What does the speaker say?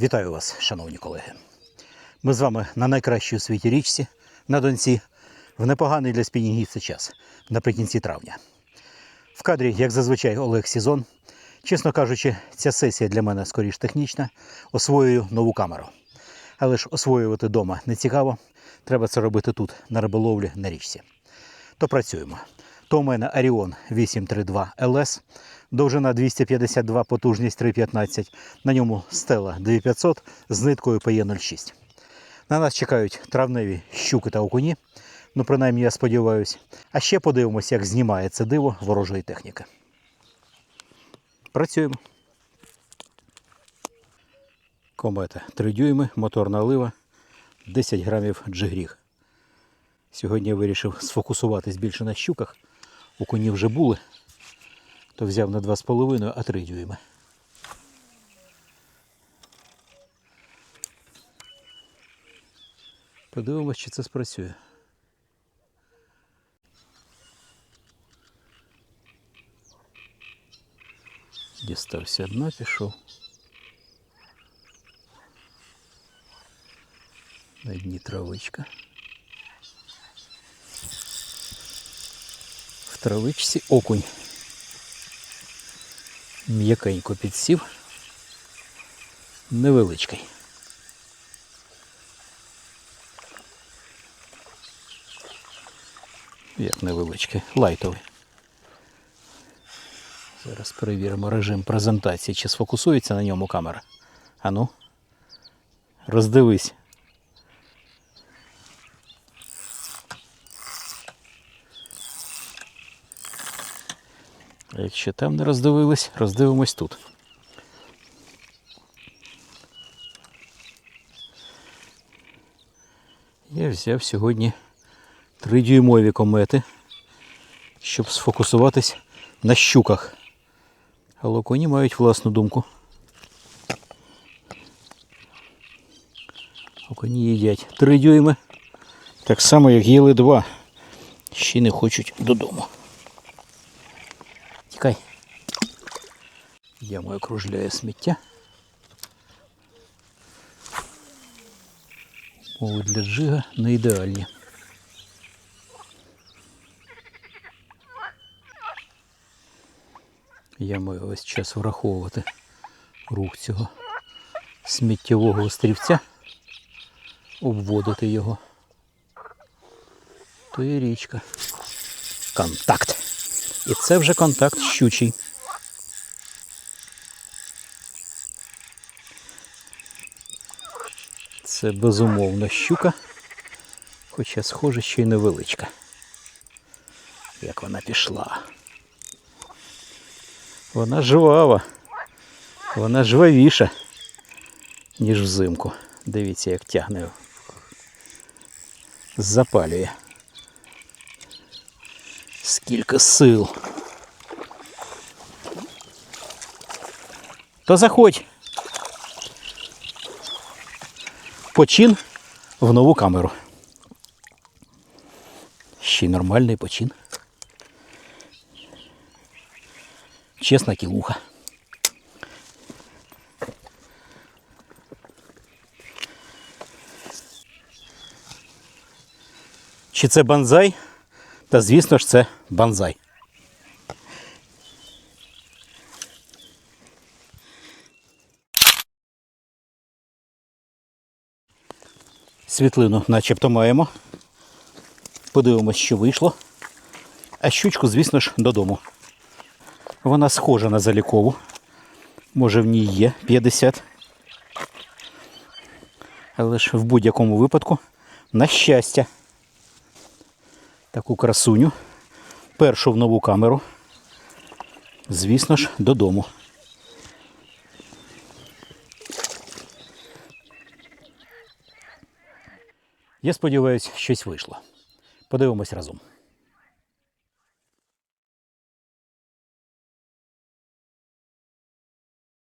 Вітаю вас, шановні колеги. Ми з вами на найкращій у світі річці на Донці в непоганий для спінінгівця час наприкінці травня. В кадрі, як зазвичай, Олег Сізон. Чесно кажучи, ця сесія для мене скоріш технічна. Освоюю нову камеру. Але ж освоювати вдома не цікаво. Треба це робити тут, на риболовлі на річці. То працюємо. То у мене Arion 832 LS, довжина 252, потужність 315. На ньому стела 2500 з ниткою PE06. На нас чекають травневі щуки та окуні. Ну, принаймні, я сподіваюся. А ще подивимось, як знімає це диво ворожої техніки. Працюємо. Комета 3 дюйми, моторна лива, 10 грамів джигріг. Сьогодні я вирішив сфокусуватись більше на щуках. У коні вже були, то взяв не 2,5, а 3 дюйми. Подивимось, чи це спрацює. Дістався дна, пішов. На дні травичка. Травичці окунь. М'якенько підсів. Невеличкий. Як невеличкий, лайтовий. Зараз перевіримо режим презентації, чи сфокусується на ньому камера. Ану, роздивись. Якщо там не роздивились, роздивимось тут. Я взяв сьогодні тридюймові комети, щоб сфокусуватись на щуках. Але коні мають власну думку. Коні їдять три дюйми. Так само, як їли два. Ще не хочуть додому. Тікай. Яма окружляє сміття. Умови для джига не ідеальні. Я маю весь час враховувати рух цього сміттєвого острівця, обводити його. То є річка. Контакт. І це вже контакт щучий. Це безумовно щука, хоча схоже ще й невеличка. Як вона пішла. Вона жвава. Вона жвавіша, ніж взимку. Дивіться, як тягне. Запалює. Скільки сил. То заходь. Почин в нову камеру. Ще нормальний почин. Чесна кілуха. Чи це банзай? Та звісно ж це банзай. Світлину начебто маємо. Подивимось, що вийшло. А щучку, звісно ж, додому. Вона схожа на залікову. Може в ній є 50. Але ж в будь-якому випадку, на щастя, таку красуню. Першу в нову камеру. Звісно ж, додому. Я сподіваюся, щось вийшло. Подивимось разом.